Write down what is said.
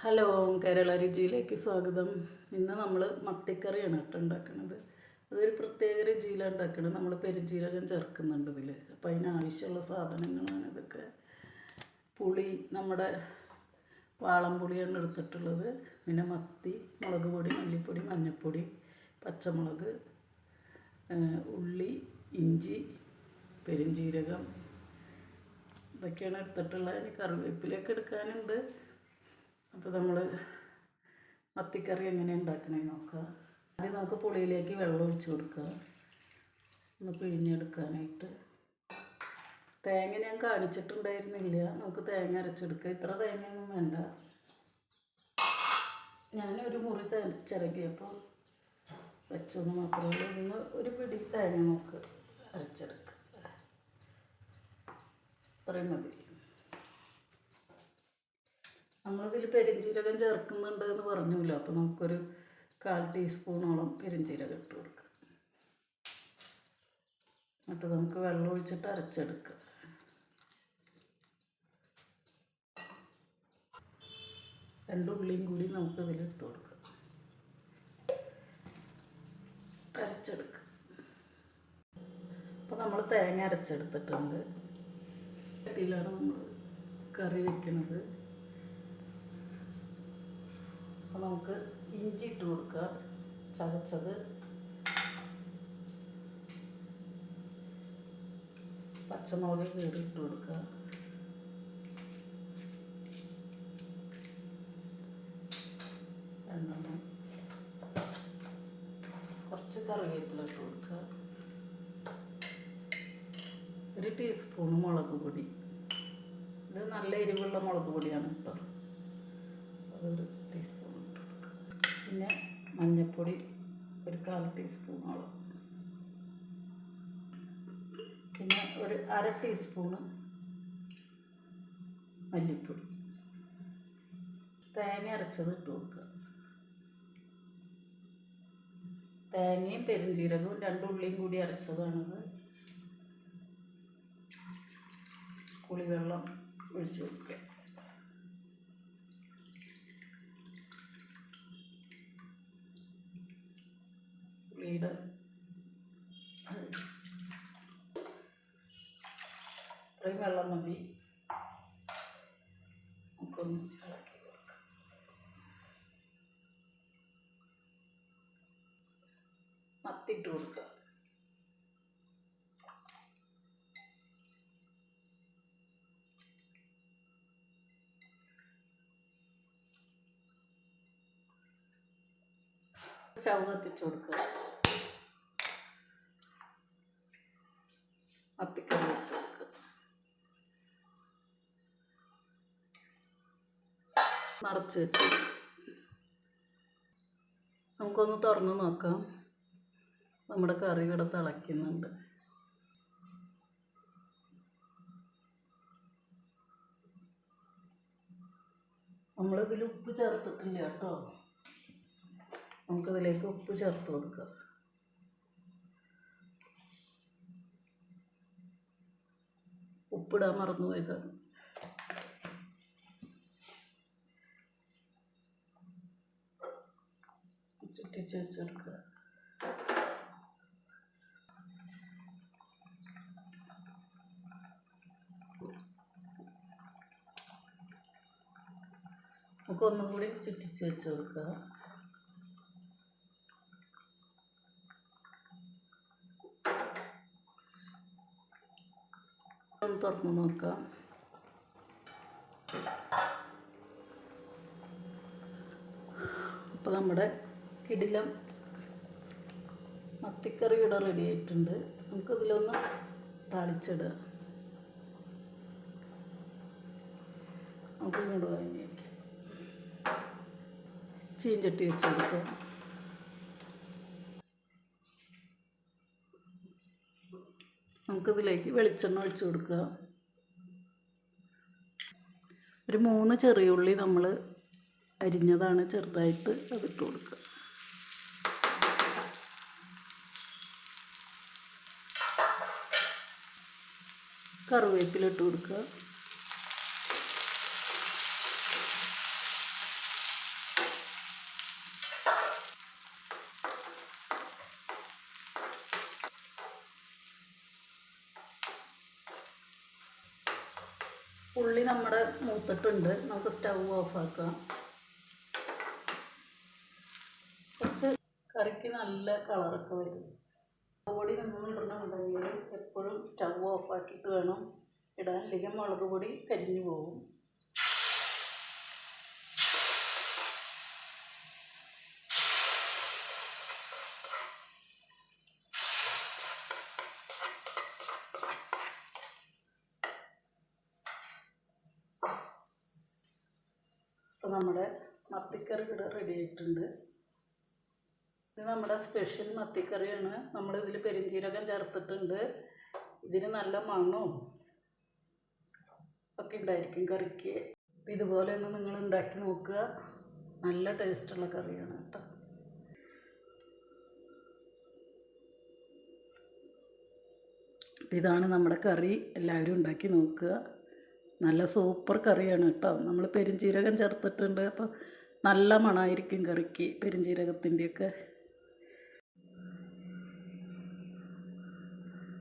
Hello Kerala രുചിയിലേക്ക് സ്വാഗതം. ഇന്ന് നമ്മൾ മത്തിക്കറിയാണ് കേട്ടോ ഉണ്ടാക്കുന്നത് അതൊരു പ്രത്യേക രുചിയിലാണ് ഉണ്ടാക്കുന്നത് നമ്മൾ പെരുജീരകം ചേർക്കുന്നുണ്ട് ഇതിൽ അപ്പോൾ അതിനാവശ്യമുള്ള സാധനങ്ങളാണ് ഇതൊക്കെ. പുളി നമ്മുടെ വാളംപുളിയാണ് എടുത്തിട്ടുള്ളത്. പിന്നെ മത്തി മുളക് പൊടി മല്ലിപ്പൊടി മഞ്ഞൾപ്പൊടി പച്ചമുളക് ഉള്ളി ഇഞ്ചി പെരുംജീരകം. ഇതൊക്കെയാണ് എടുത്തിട്ടുള്ളത്. ഇനി കറിവേപ്പിലൊക്കെ എടുക്കാനുണ്ട്. അപ്പോൾ നമ്മൾ മത്തിക്കറി എങ്ങനെ ഉണ്ടാക്കണേ നോക്കാം ആദ്യം നമുക്ക് പുളിയിലേക്ക് വെള്ളം ഒഴിച്ച് കൊടുക്കുക. ഒന്ന് പിഴിഞ്ഞെടുക്കാനായിട്ട്. തേങ്ങ ഞാൻ കാണിച്ചിട്ടുണ്ടായിരുന്നില്ല. നമുക്ക് തേങ്ങ അരച്ചെടുക്കുക ഇത്ര തേങ്ങയൊന്നും വേണ്ട. ഞാനൊരു മുറി ചിരകിയപ്പോൾ വെച്ചൊന്ന് മാത്രമേ ഉള്ളൂ. ഇന്ന് ഒരു പിടി തേങ്ങ നമുക്ക് അരച്ചെടുക്കുക അത്രയും മതി. നമ്മളിതിൽ പെരുംജീരകം ചേർക്കുന്നുണ്ട് എന്ന് പറഞ്ഞല്ലോ. അപ്പോൾ നമുക്കൊരു കാൽ ടീസ്പൂണോളം പെരുംജീരകം ഇട്ട് കൊടുക്കാം. എന്നിട്ട് നമുക്ക് വെള്ളം ഒഴിച്ചിട്ട് അരച്ചെടുക്കുക രണ്ട് ഉള്ളിയും കൂടി നമുക്ക് ഇതിൽ ഇട്ട് കൊടുക്കാം. അരച്ചെടുക്കുക അപ്പോൾ നമ്മൾ തേങ്ങ അരച്ചെടുത്തിട്ടുണ്ട്. ചട്ടിയിലാണ് നമ്മൾ കറി വെക്കുന്നത്. അപ്പോൾ നമുക്ക് ഇഞ്ചി ഇട്ട് കൊടുക്കുക. ചതച്ചത്. പച്ചമുളക് ഇട്ട് കൊടുക്കുക. രണ്ടെണ്ണം. കുറച്ച് കറിവേപ്പില ഇട്ട് കൊടുക്കുക. ഒരു ടീസ്പൂൺ മുളക് പൊടി. ഇത് നല്ല എരിവുള്ള മുളക് പൊടിയാണ് കേട്ടോ. അതൊരു ടീസ്പൂൺ. പിന്നെ മഞ്ഞപ്പൊടി ഒരു കാൽ ടീസ്പൂണോളം പിന്നെ ഒരു അര ടീസ്പൂണ് മല്ലിപ്പൊടി. തേങ്ങ അരച്ചത് ഇട്ട് കൊടുക്കുക. തേങ്ങയും പെരുംജീരകവും രണ്ടുള്ളിയും കൂടി അരച്ചതാണിത്. പുളിവെള്ളം ഒഴിച്ചു കൊടുക്കുക. പുളിയുടെ ഇത്രയും വെള്ളം മതി. നമുക്കൊന്ന് ഇളക്കി കൊടുക്കാം. മത്തിട്ട് കൊടുക്കുക സ്റ്റൗ കത്തിച്ച് കൊടുക്കുക മത്തിക്കറി വെച്ച് കൊടുക്കുക നിറച്ച് വെച്ച്. നമുക്കൊന്ന് തുറന്ന് നോക്കാം. നമ്മുടെ കറി ഇവിടെ തിളയ്ക്കുന്നുണ്ട്. നമ്മളിതിൽ ഉപ്പ് ചേർത്തിട്ടില്ല കേട്ടോ. നമുക്കിതിലേക്ക് ഉപ്പ് ചേർത്ത് കൊടുക്കാം. ഉപ്പിടാൻ മറന്നു പോയതാണ് ചുറ്റിച്ച് വെച്ചെടുക്കുക നമുക്ക് ഒന്നും കൂടി ചുറ്റിച്ച് വെച്ച് കൊടുക്കുക ഒന്ന് തുറന്ന് നോക്കാം. അപ്പോൾ നമ്മുടെ കിടിലം മത്തിക്കറി ഇവിടെ റെഡി ആയിട്ടുണ്ട്. നമുക്കിതിലൊന്ന് തളിച്ചിടുക. നമുക്ക് ഇങ്ങോട്ട് വാങ്ങി വയ്ക്കാം ചീഞ്ചട്ടി വെച്ചെടുക്കാം. നമുക്കിതിലേക്ക് വെളിച്ചെണ്ണ ഒഴിച്ചു കൊടുക്കുക. ഒരു മൂന്ന് ചെറിയ ഉള്ളി നമ്മൾ അരിഞ്ഞതാണ് ചെറുതായിട്ട് അതിട്ട് കൊടുക്കുക. കറിവേപ്പില ഇട്ട് കൊടുക്കുക. ഉള്ളി നമ്മുടെ മൂത്തിട്ടുണ്ട്. നമുക്ക് സ്റ്റവ് ഓഫാക്കാം കുറച്ച് കറിക്ക് നല്ല കളറൊക്കെ വരും. ഓടി നമ്മൾ ഉണ്ടെങ്കിൽ എപ്പോഴും സ്റ്റൗ ഓഫാക്കിയിട്ട് വേണം ഇടാൻ അല്ലെങ്കിൽ മുളക് പൊടി കരിഞ്ഞു പോകും. അപ്പോൾ നമ്മുടെ മത്തിക്കറി ഇവിടെ റെഡി ആയിട്ടുണ്ട്. ഇത് നമ്മുടെ സ്പെഷ്യൽ മത്തിക്കറിയാണ്. നമ്മളിതിൽ പെരിഞ്ചീരകം ചേർത്തിട്ടുണ്ട്. ഇതിന് നല്ല മണവും ഒക്കെ ഉണ്ടായിരിക്കും കറിക്ക്. അപ്പം ഇതുപോലെ തന്നെ നിങ്ങൾ ഉണ്ടാക്കി നോക്കുക. നല്ല ടേസ്റ്റുള്ള കറിയാണ് കേട്ടോ. ഇതാണ് നമ്മുടെ കറി. എല്ലാവരും ഉണ്ടാക്കി നോക്കുക. നല്ല സൂപ്പർ കറിയാണ് കേട്ടോ. നമ്മൾ പെരുംജീരകം ചേർത്തിട്ടുണ്ട്. അപ്പോൾ നല്ല മണമായിരിക്കും കറിക്ക് പെരിഞ്ചീരകത്തിന്റെയൊക്കെ